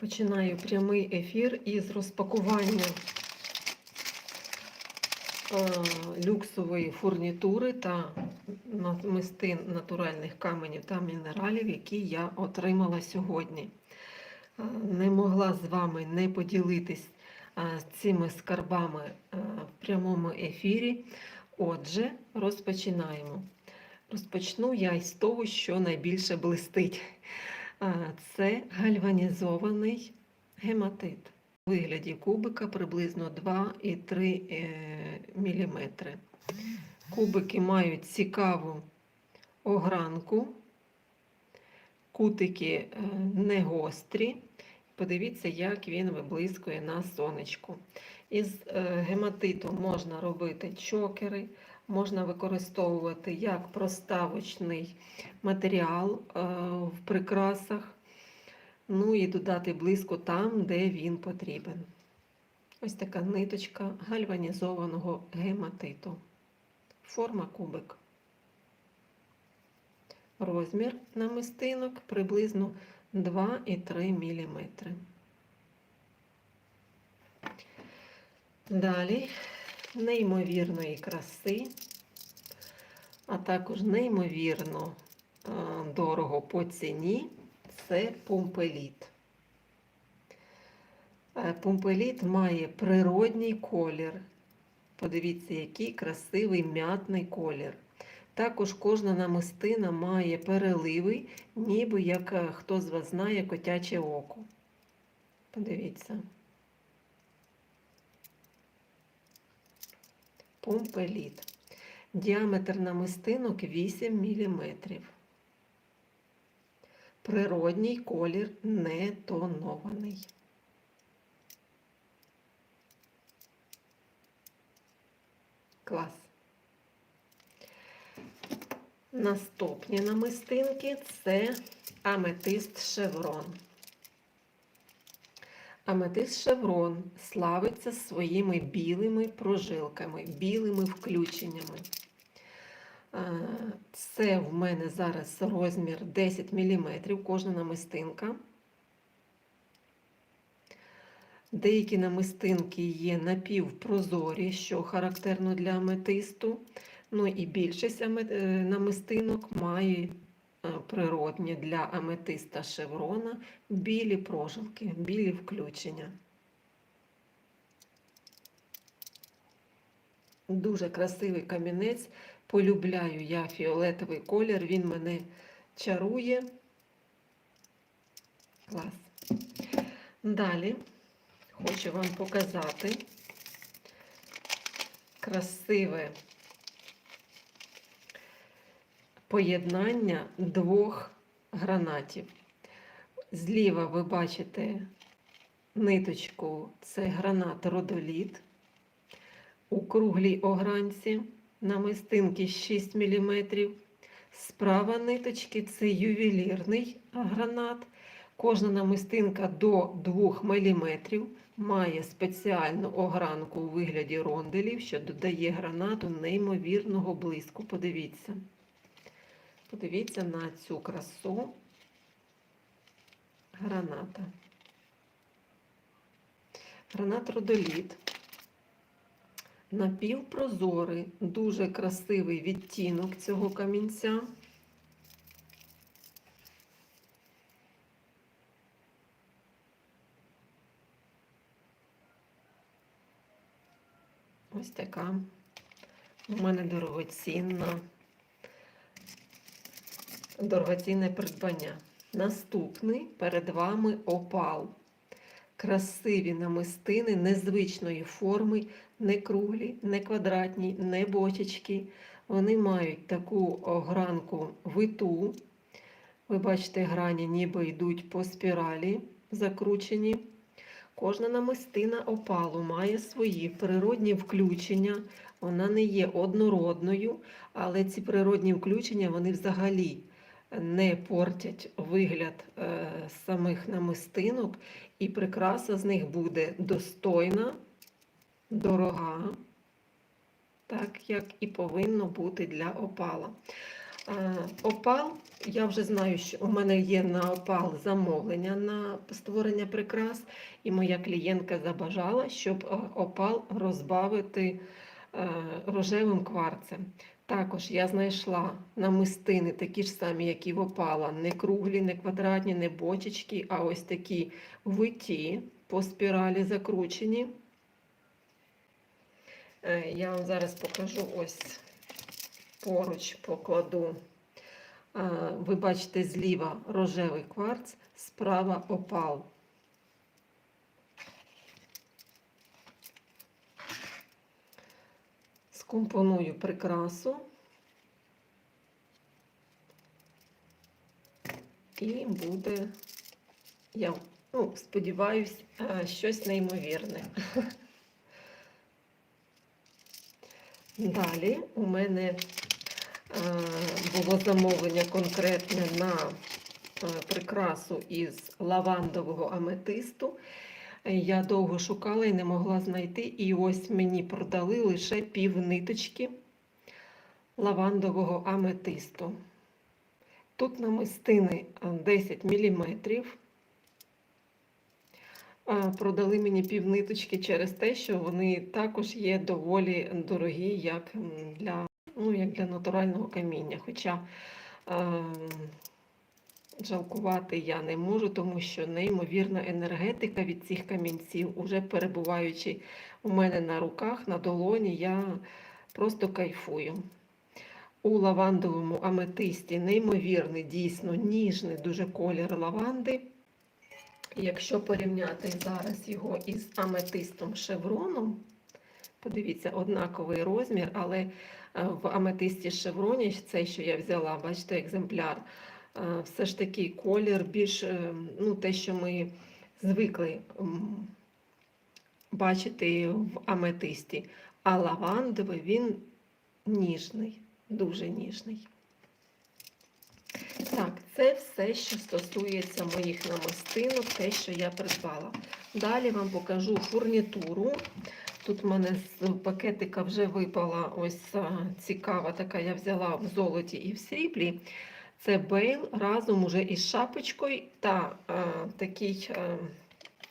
Починаю прямий ефір із розпакування е, люксової фурнітури та намистин натуральних каменів та мінералів, які я отримала сьогодні. Е, Не могла з вами не поділитись е, цими скарбами в прямому ефірі. Отже, розпочинаємо. Розпочну я із того, що найбільше блистить. Це гальванізований гематит у вигляді кубика приблизно 2,3 мм. Кубики мають цікаву огранку, кутики е, не гострі. Подивіться, як він виблискує на сонечку. Із е, гематиту можна робити чокери, можна використовувати як проставочний матеріал е, в прикрасах, ну і додати блиску там, де він потрібен. Ось така ниточка гальванізованого гематиту. Форма кубик. Розмір намистинок приблизно 2,3 мм. Далі неймовірної краси, а також неймовірно е, дорого по ціні це пумпеліт. Е, Пумпеліт має природній колір. Подивіться, який красивий м'ятний колір. Також кожна намистина має переливи, ніби як е, хто з вас знає котяче око. Подивіться. Помпеліт. Діаметр намистинок 8 мм. Природній колір не тонований. Клас. Наступні намистинки це аметист шеврон. Аметист шеврон славиться своїми білими прожилками, білими включеннями. Це в мене зараз розмір 10 мм, кожна намистинка. Деякі намистинки є напівпрозорі, що характерно для аметисту. Ну і більшість е, намистинок має природні для аметиста шеврона білі прожилки, білі включення. Дуже красивий камінець. Полюбляю я фіолетовий колір, він мене чарує. Клас. Далі хочу вам показати красиве поєднання двох гранатів. Зліва ви бачите ниточку, це гранат родоліт у круглій огранці намистинки 6 мм. Справа ниточки це ювелірний гранат. Кожна намистинка до 2 мм має спеціальну огранку у вигляді ронделів, що додає гранату неймовірного блиску. Подивіться. Подивіться на цю красу граната. Гранат родоліт. Напівпрозорий, дуже красивий відтінок цього камінця. Ось така у мене дорогоцінна, дорогоцінне придбання. Наступний перед вами опал. Красиві намистини незвичної форми, не круглі, не квадратні, не бочечки. Вони мають таку огранку виту. Ви бачите, грані ніби йдуть по спіралі закручені. Кожна намистина опалу має свої природні включення. Вона не є однородною, але ці природні включення вони взагалі не портять вигляд е, самих намистинок, і прикраса з них буде достойна, дорога, так як і повинно бути для опала. Е, опал я вже знаю, що у мене є на опал замовлення на створення прикрас, і моя клієнтка забажала, щоб е, опал розбавити рожевим кварцем. Також я знайшла намистини, такі ж самі, як і в опала, не круглі, не квадратні, не бочечки, а ось такі виті по спіралі закручені. Е, Я вам зараз покажу ось поруч покладу. Е, Ви бачите зліва рожевий кварц, справа опал. Скомпоную прикрасу і буде, я ну, сподіваюсь, е, щось неймовірне. Далі у мене е, було замовлення конкретне на е, прикрасу із лавандового аметисту. Я довго шукала і не могла знайти. І ось мені продали лише пів ниточки лавандового аметисту. Тут намистини е, 10 мм. Продали мені півниточки через те, що вони також є доволі дорогі, як для, ну, як для натурального каміння. Хоча е, жалкувати я не можу, тому що неймовірна енергетика від цих камінців, уже перебуваючи у мене на руках, на долоні, я просто кайфую. У лавандовому аметисті неймовірний, дійсно ніжний дуже колір лаванди. Якщо порівняти зараз його із аметистом шевроном, подивіться, однаковий розмір, але е, в аметисті шевроні, цей, що я взяла, бачите, екземпляр, все ж таки колір більш, е, ну, те, що ми звикли бачити в аметисті. А лавандовий він ніжний, дуже ніжний. Так, це все, що стосується моїх намистинок, те, що я придбала. Далі вам покажу фурнітуру. Тут в мене з пакетика вже випала ось цікава така, я взяла в золоті і в сріблі. Це бейл разом уже із шапочкою та а, такий а,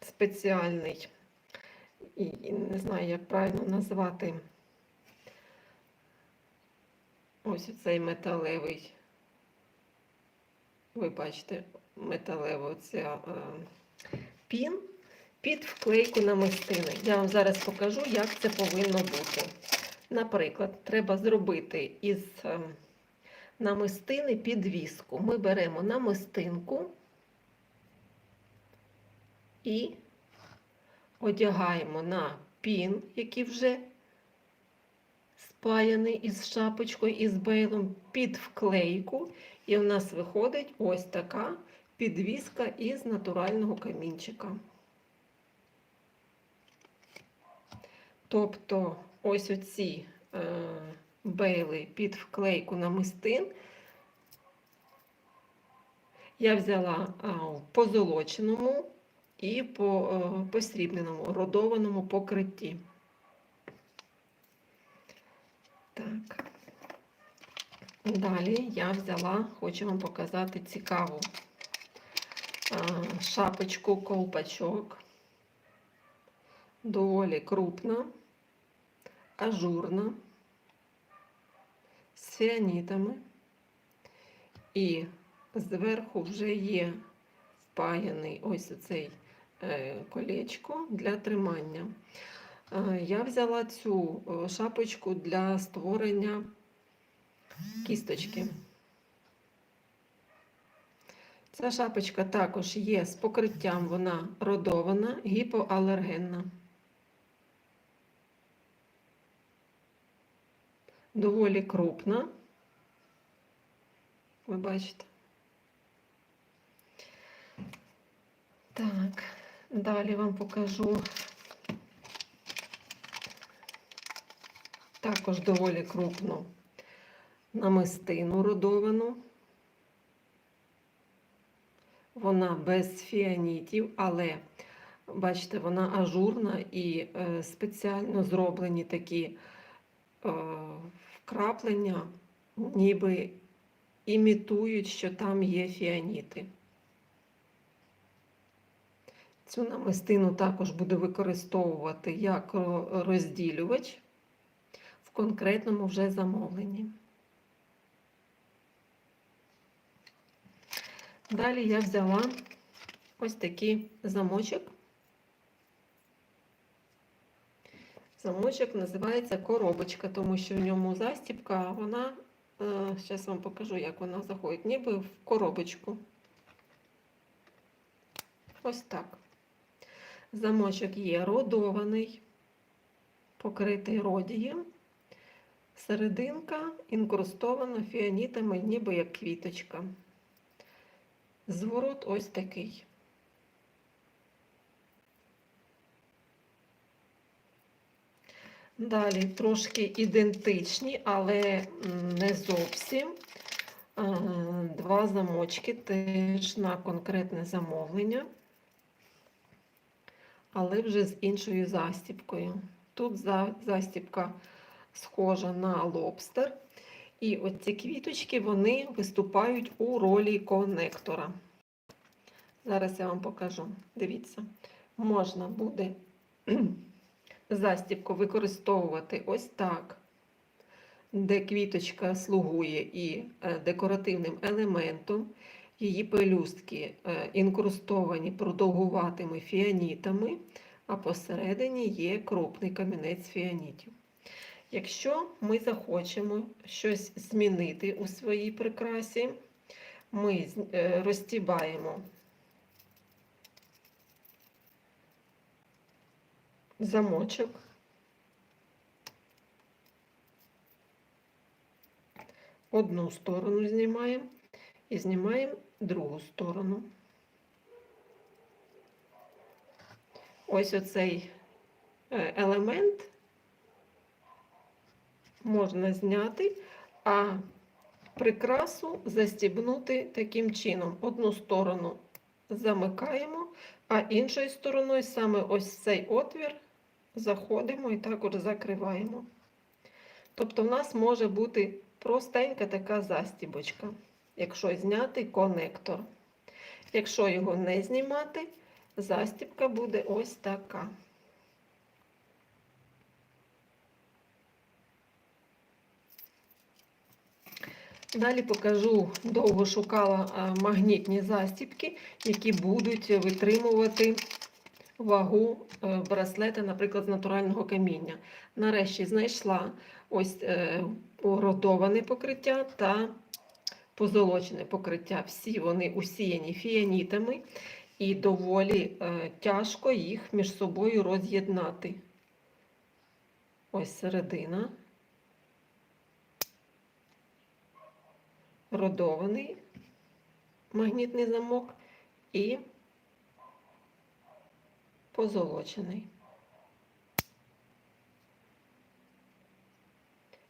спеціальний, і, не знаю, як правильно назвати, ось цей металевий ви бачите, металево ця е, пін під вклейку намистини. Я вам зараз покажу, як це повинно бути. Наприклад, треба зробити із е, намистини підвіску. Ми беремо намистинку і одягаємо на пін, який вже спаяний із шапочкою, із бейлом, під вклейку. І в нас виходить ось така підвіска із натурального камінчика. Тобто ось оці е, бейли під вклейку намистин я взяла а, в позолоченому і по е, посрібненому родованому покритті. Так. Далі я взяла, хочу вам показати цікаву шапочку колпачок. Доволі крупна, ажурна, з. І зверху вже є впаяний ось оцей е, колечко для тримання. Е, я взяла цю е, шапочку для створення кісточки. Ця шапочка також є з покриттям, вона родована, гіпоалергенна. Доволі крупна. Ви бачите. Так, далі вам покажу також доволі крупну намистину родовану. Вона без фіанітів, але, бачите, вона ажурна і е, спеціально зроблені такі е, вкраплення, ніби імітують, що там є фіаніти. Цю намистину також буду використовувати як розділювач в конкретному вже замовленні. Далі я взяла ось такий замочок. Замочок називається коробочка, тому що в ньому застібка, вона, зараз вам покажу, як вона заходить, ніби в коробочку. Ось так. Замочок є родований, покритий родієм. Серединка інкрустована фіанітами, ніби як квіточка. Зворот ось такий. Далі трошки ідентичні, але не зовсім. Два замочки теж на конкретне замовлення, але вже з іншою застібкою. Тут за- застібка схожа на лобстер. І оці квіточки вони виступають у ролі конектора. Зараз я вам покажу. Дивіться, можна буде застібку використовувати ось так, де квіточка слугує і е, декоративним елементом. Її пелюстки е, інкрустовані продовгуватими фіанітами, а посередині є крупний камінець фіанітів. Якщо ми захочемо щось змінити у своїй прикрасі, ми е, розтібаємо замочок. Одну сторону знімаємо і знімаємо другу сторону. Ось оцей е, елемент можна зняти, а прикрасу застібнути таким чином. Одну сторону замикаємо, а іншою стороною саме ось цей отвір заходимо і також закриваємо. Тобто в нас може бути простенька така застібочка, якщо зняти конектор. Якщо його не знімати, застібка буде ось така. Далі покажу, довго шукала магнітні застібки, які будуть витримувати вагу е, браслета, наприклад, з натурального каміння. Нарешті знайшла ось е, родоване покриття та позолочене покриття. Всі вони усіяні фіанітами і доволі е, тяжко їх між собою роз'єднати. Ось середина. Родований магнітний замок і позолочений.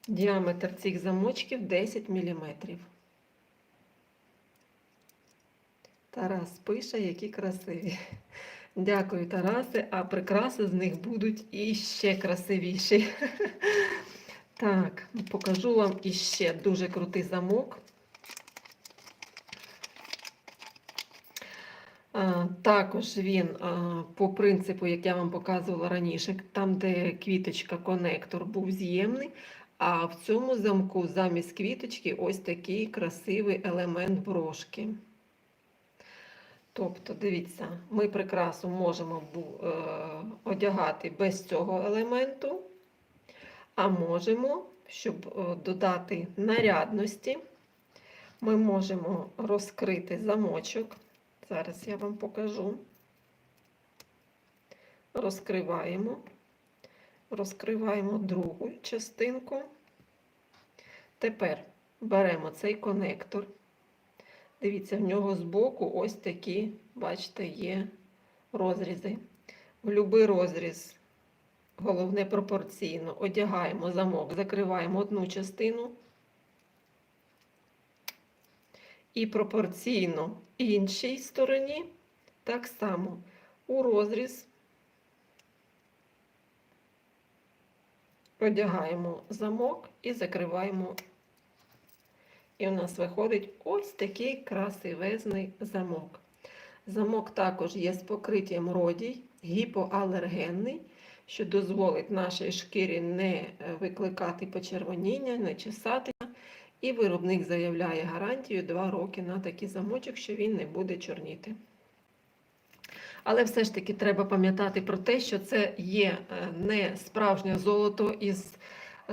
Діаметр цих замочків 10 мм. Тарас пише, які красиві. Дякую, Тарасе, а прикраси з них будуть іще красивіші. Так, покажу вам іще дуже крутий замок. А, Також він по принципу, як я вам показувала раніше, там, де квіточка конектор був з'ємний, а в цьому замку замість квіточки ось такий красивий елемент брошки. Тобто, дивіться, ми прикрасу можемо е, одягати без цього елементу, а можемо, щоб е, додати нарядності, ми можемо розкрити замочок. Зараз я вам покажу. Розкриваємо, розкриваємо другу частинку. Тепер беремо цей конектор. Дивіться, в нього збоку ось такі, бачите, є розрізи. В будь-який розріз, головне пропорційно, одягаємо замок, закриваємо одну частину. І пропорційно іншій стороні так само у розріз одягаємо замок і закриваємо І у нас виходить ось такий красивезний замок. Замок також є з покриттям родій, гіпоалергенний, що дозволить нашій шкірі не е, викликати почервоніння, не чесатися. І виробник заявляє гарантію 2 роки на такий замочок, що він не буде чорніти. Але все ж таки треба пам'ятати про те, що це є е, не справжнє золото із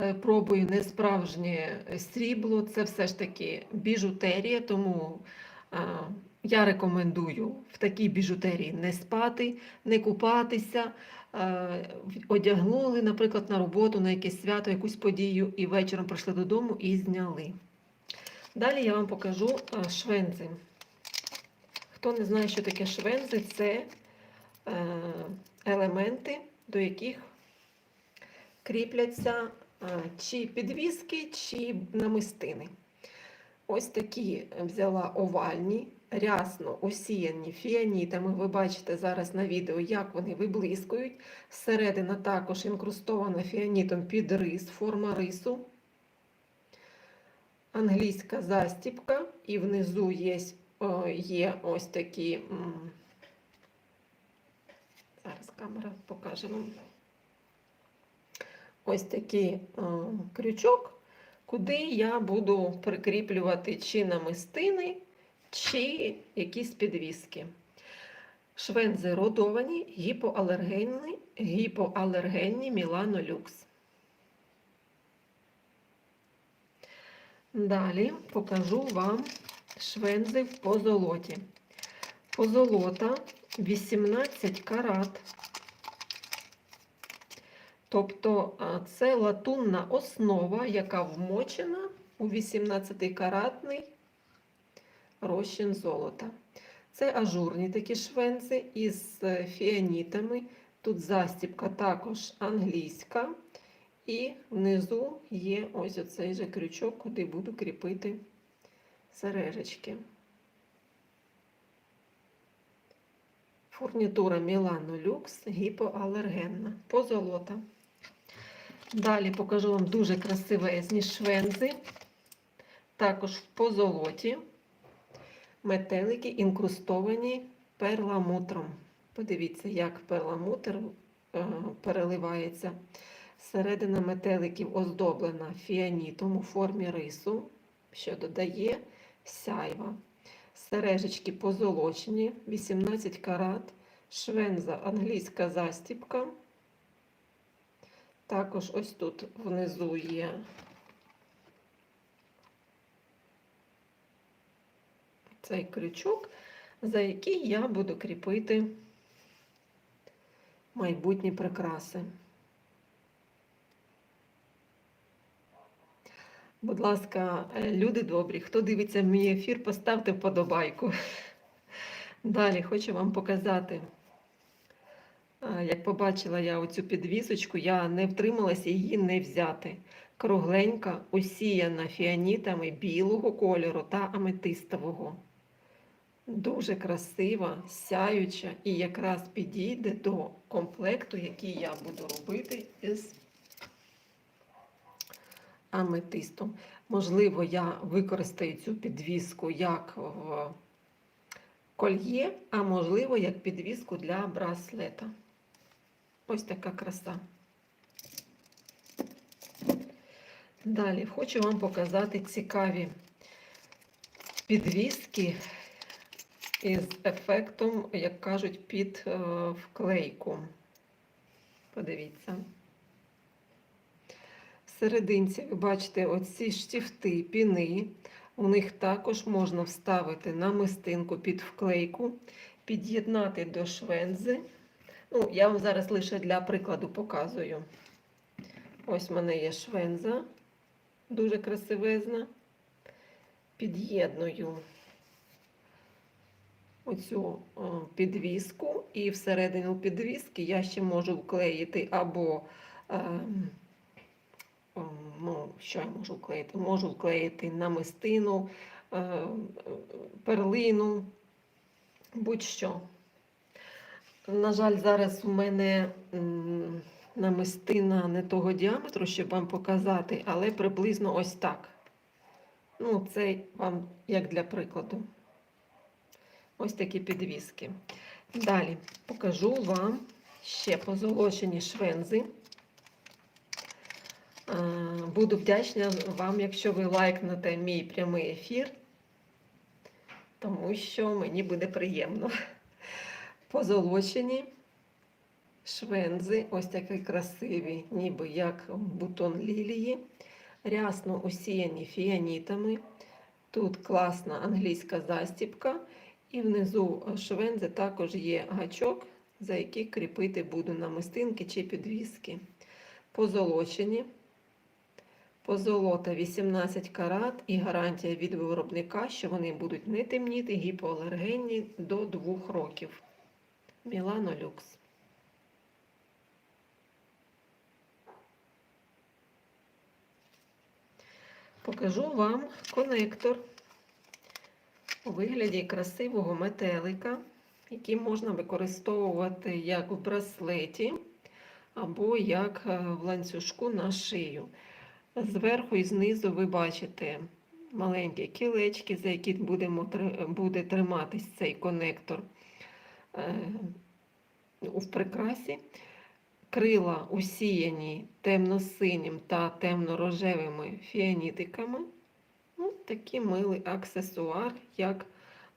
е, пробою, не справжнє срібло, це все ж таки біжутерія, тому е, я рекомендую в такій біжутерії не спати, не купатися. Е, Одягнули, наприклад, на роботу, на якесь свято, якусь подію, і вечором прийшли додому і зняли. Далі я вам покажу е, швензи. Хто не знає, що таке швензи, це е, елементи, до яких кріпляться чи підвіски, чи намистини. Ось такі взяла овальні, рясно осіяні фіанітами. Ви бачите зараз на відео, як вони виблискують. Середина також інкрустована фіанітом під рис, форма рису. Англійська застіпка, і внизу є, є ось такі. Зараз камера покаже вам. Ось такий крючок куди я буду прикріплювати чи намистини, чи якісь підвіски. Швензи родовані, гіпоалергенні, гіпоалергенні Мілано Люкс. Далі покажу вам швензи в позолоті. Позолота 18 карат. Тобто це латунна основа, яка вмочена у 18-каратний розчин золота. Це ажурні такі швензи із е, фіанітами. Тут застіпка також англійська. І внизу є ось оцей же крючок, куди буду кріпити сережечки. Фурнітура Мілано Люкс гіпоалергенна. Позолота. Далі покажу вам дуже красивезні швензи. Також в позолоті. Метелики інкрустовані перламутром. Подивіться, як перламутр е, переливається. Середина метеликів оздоблена фіанітом у формі рису, що додає сяйва. Сережечки позолочені, 18 карат, швенза англійська застіпка. Також ось тут внизу є цей крючок, за який я буду кріпити майбутні прикраси. Будь ласка, е, люди добрі, хто дивиться мій ефір, поставте вподобайку. Далі хочу вам показати. Як побачила я оцю підвісочку, я не втрималася її не взяти. Кругленька, усіяна фіанітами білого кольору та аметистового. Дуже красива, сяюча і якраз підійде до комплекту, який я буду робити із аметистом. Можливо, я використаю цю підвіску як в кольє, а можливо, як підвіску для браслета. Ось така краса. Далі хочу вам показати цікаві підвіски із ефектом, як кажуть, під е, вклейку. Подивіться. В серединці ви бачите оці штифти, піни. У них також можна вставити намистинку під вклейку, під'єднати до швензи. Ну, я вам зараз лише для прикладу показую. Ось в мене є швенза, дуже красивезна. Під'єдную оцю о, підвіску, і всередину підвіски я ще можу вклеїти або, е, ну, що я можу вклеїти? Можу вклеїти намистину, е, перлину, будь-що. На жаль, зараз у мене намистина не того діаметру, щоб вам показати, але приблизно ось так. Ну, це вам як для прикладу. Ось такі підвіски. Далі покажу вам ще позолочені швензи. Е, Буду вдячна вам, якщо ви лайкнете мій прямий ефір, тому що мені буде приємно. Позолочені швензи, ось такі красиві, ніби як бутон лілії, рясно усіяні фіанітами. Тут класна англійська застіпка, і внизу швензи також є гачок, за який кріпити буду намистинки чи підвіски. Позолочені. Позолота 18 карат і гарантія від виробника, що вони будуть не темніти, гіпоалергенні до 2 років. Мілано Люкс. Покажу вам конектор у вигляді красивого метелика, який можна використовувати як в браслеті або як е, в ланцюжку на шию. Зверху і знизу ви бачите маленькі кілечки, за які будемо, буде триматись цей конектор е, в прикрасі. Крила усіяні темно-синім та темно-рожевими фіанітиками. Ну, такий милий аксесуар, як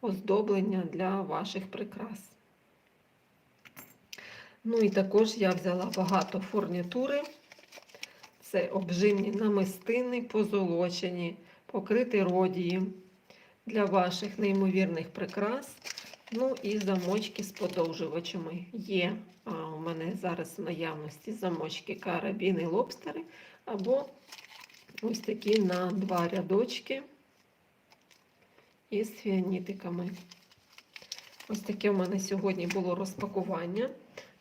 оздоблення для ваших прикрас. Ну і також я взяла багато фурнітури. Це обжимні намистини, позолочені, покриті родієм для ваших неймовірних прикрас. Ну і замочки з подовжувачами. Є а, у мене зараз в наявності замочки карабіни лобстери, або ось такі на два рядочки із фіанітиками. Ось таке у мене сьогодні було розпакування.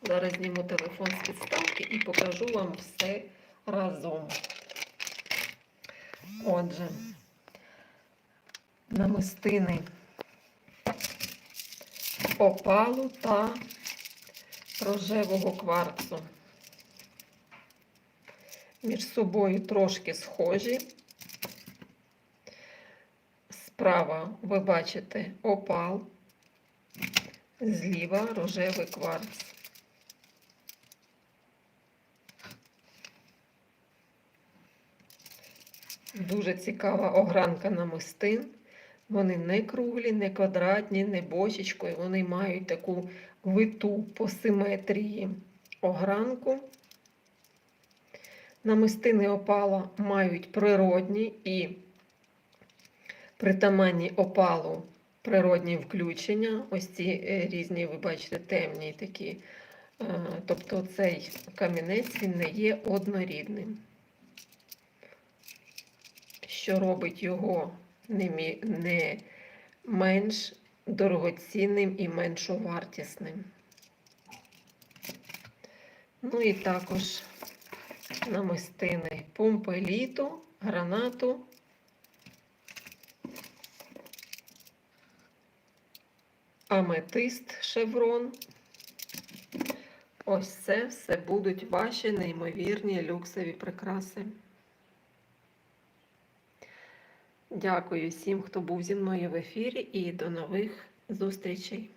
Зараз зніму телефон з підставки і покажу вам все разом. Отже, намистини опалу та рожевого кварцу. Між собою трошки схожі. Справа ви бачите опал, зліва рожевий кварц. Дуже цікава огранка намистин. Вони не круглі, не квадратні, не бочечкою. Вони мають таку виту по симетрії огранку. Намистини опала мають природні і притаманні опалу природні включення. Ось ці е, різні, ви бачите, темні такі. Е, Тобто цей камінець він не є однорідним, що робить його не, менш дорогоцінним і меншовартісним. Ну і також намистини помпеліту, гранату. Аметист шеврон. Ось це все будуть ваші неймовірні люксові прикраси. Дякую всім, хто був зі мною в ефірі, і до нових зустрічей.